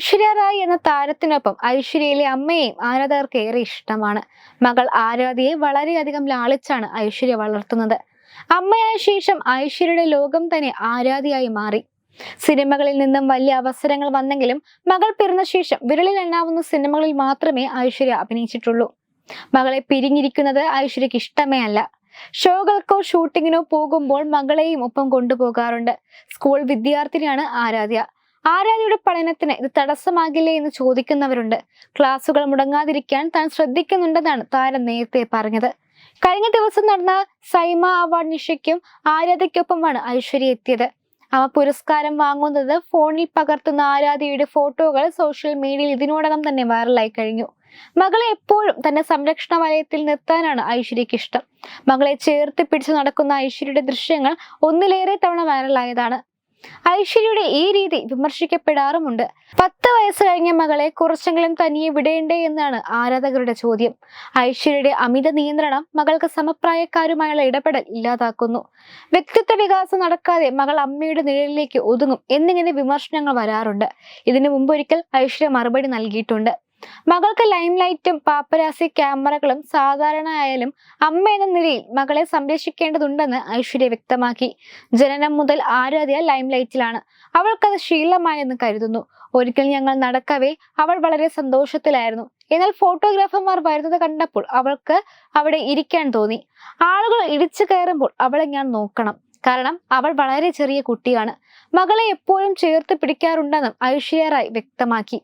ഐശ്വര്യ റായ് എന്ന താരത്തിനൊപ്പം ഐശ്വര്യയിലെ അമ്മയെയും ആരാധകർക്ക് ഏറെ ഇഷ്ടമാണ്. മകൾ ആരാധ്യയെ വളരെയധികം ലാളിച്ചാണ് ഐശ്വര്യ വളർത്തുന്നത്. അമ്മയായ ശേഷം ഐശ്വര്യയുടെ ലോകം തന്നെ ആരാധിയായി മാറി. സിനിമകളിൽ നിന്നും വലിയ അവസരങ്ങൾ വന്നെങ്കിലും മകൾ പിറന്ന ശേഷം വിരലിൽ എണ്ണാവുന്ന സിനിമകളിൽ മാത്രമേ ഐശ്വര്യ അഭിനയിച്ചിട്ടുള്ളൂ. മകളെ പിരിഞ്ഞിരിക്കുന്നത് ഐശ്വര്യക്ക് ഇഷ്ടമേ അല്ല. ഷോകൾക്കോ ഷൂട്ടിങ്ങിനോ പോകുമ്പോൾ മകളെയും ഒപ്പം കൊണ്ടുപോകാറുണ്ട്. സ്കൂൾ വിദ്യാർത്ഥിനിയാണ് ആരാധ്യ. ആരാധ്യയുടെ പഠനത്തിന് ഇത് തടസ്സമാകില്ലേ എന്ന് ചോദിക്കുന്നവരുണ്ട്. ക്ലാസ്സുകൾ മുടങ്ങാതിരിക്കാൻ താൻ ശ്രദ്ധിക്കുന്നുണ്ടെന്നാണ് താരം നേരത്തെ പറഞ്ഞത്. കഴിഞ്ഞ ദിവസം നടന്ന സൈമ അവാർഡ് നിഷയ്ക്കും ആരാധ്യയ്ക്കൊപ്പമാണ് ഐശ്വര്യ എത്തിയത്. അവ പുരസ്കാരം വാങ്ങുന്നത് ഫോണിൽ പകർത്തുന്ന ആരാധ്യയുടെ ഫോട്ടോകൾ സോഷ്യൽ മീഡിയയിൽ ഇതിനോടകം തന്നെ വൈറലായി കഴിഞ്ഞു. മകളെ എപ്പോഴും തന്റെ സംരക്ഷണ വലയത്തിൽ നിർത്താനാണ് ഐശ്വര്യക്ക് ഇഷ്ടം. മകളെ ചേർത്ത് പിടിച്ചു നടക്കുന്ന ഐശ്വര്യയുടെ ദൃശ്യങ്ങൾ ഒന്നിലേറെ തവണ വൈറലായതാണ്. ഐശ്വര്യയുടെ ഈ രീതി വിമർശിക്കപ്പെടാറുമുണ്ട്. പത്ത് വയസ്സ് കഴിഞ്ഞ മകളെ കുറച്ചെങ്കിലും തനിയെ വിടേണ്ടേ എന്നാണ് ആരാധകരുടെ ചോദ്യം. ഐശ്വര്യയുടെ അമിത നിയന്ത്രണം മകൾക്ക് സമപ്രായക്കാരുമായുള്ള ഇടപെടൽ ഇല്ലാതാക്കുന്നു. വ്യക്തിത്വ വികാസം നടക്കാതെ മകൾ അമ്മയുടെ നിഴലിലേക്ക് ഒതുങ്ങും എന്നിങ്ങനെ വിമർശനങ്ങൾ വരാറുണ്ട്. ഇതിനു മുമ്പൊരിക്കൽ ഐശ്വര്യ മറുപടി നൽകിയിട്ടുണ്ട്. മകൾക്ക് ലൈംലൈറ്റും പാപ്പരാസി ക്യാമറകളും സാധാരണ ആയാലും അമ്മ എന്ന നിലയിൽ മകളെ സംരക്ഷിക്കേണ്ടതുണ്ടെന്ന് ഐശ്വര്യ വ്യക്തമാക്കി. ജനനം മുതൽ ആരാധ്യ ലൈംലൈറ്റിലാണ്. അവൾക്കത് ശീലമായെന്ന് കരുതുന്നു. ഒരിക്കൽ ഞങ്ങൾ നടക്കവേ അവൾ വളരെ സന്തോഷത്തിലായിരുന്നു. എന്നാൽ ഫോട്ടോഗ്രാഫർമാർ വരുന്നത് കണ്ടപ്പോൾ അവൾക്ക് അവിടെ ഇരിക്കാൻ തോന്നി. ആളുകൾ ഇടിച്ചു കയറുമ്പോൾ അവളെ ഞാൻ നോക്കണം. കാരണം അവൾ വളരെ ചെറിയ കുട്ടിയാണ്. മകളെ എപ്പോഴും ചേർത്ത് പിടിക്കാറുണ്ടെന്നും ഐശ്വര്യ റായ് വ്യക്തമാക്കി.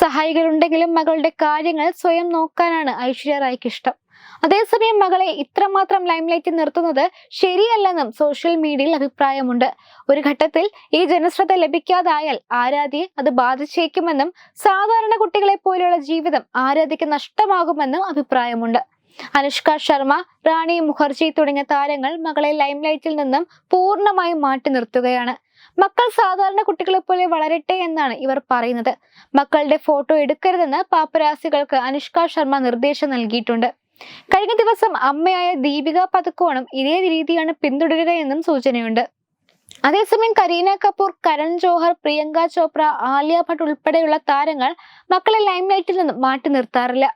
സഹായികളുണ്ടെങ്കിലും മകളുടെ കാര്യങ്ങൾ സ്വയം നോക്കാനാണ് ഐശ്വര്യ റായ്ക്ക് ഇഷ്ടം. അതേസമയം മകളെ ഇത്രമാത്രം ലൈംലൈറ്റിൽ നിർത്തുന്നത് ശരിയല്ലെന്നും സോഷ്യൽ മീഡിയയിൽ അഭിപ്രായമുണ്ട്. ഒരു ഘട്ടത്തിൽ ഈ ജനശ്രദ്ധ ലഭിക്കാതായാൽ ആരാധ്യയെ അത് ബാധിച്ചേക്കുമെന്നും സാധാരണ കുട്ടികളെ പോലെയുള്ള ജീവിതം ആരാധ്യക്ക് നഷ്ടമാകുമെന്നും അഭിപ്രായമുണ്ട്. അനുഷ്ക ശർമ്മ റാണി മുഖർജി തുടങ്ങിയ താരങ്ങൾ മകളെ ലൈംലൈറ്റിൽ നിന്നും പൂർണമായും മാറ്റി നിർത്തുകയാണ്. മക്കൾ സാധാരണ കുട്ടികളെ പോലെ വളരട്ടെ എന്നാണ് ഇവർ പറയുന്നത്. മക്കളുടെ ഫോട്ടോ എടുക്കരുതെന്ന് പാപ്പരാസികൾക്ക് അനുഷ്ക ശർമ്മ നിർദ്ദേശം നൽകിയിട്ടുണ്ട്. കഴിഞ്ഞ ദിവസം അമ്മയായ ദീപിക പതുക്കോണും ഇതേ രീതിയാണ് പിന്തുടരുക എന്നും സൂചനയുണ്ട്. അതേസമയം കരീന കപൂർ കരൺ ജോഹർ പ്രിയങ്ക ചോപ്ര ആലിയ ഭട്ട് ഉൾപ്പെടെയുള്ള താരങ്ങൾ മക്കളെ ലൈംലൈറ്റിൽ നിന്നും മാറ്റി നിർത്താറില്ല.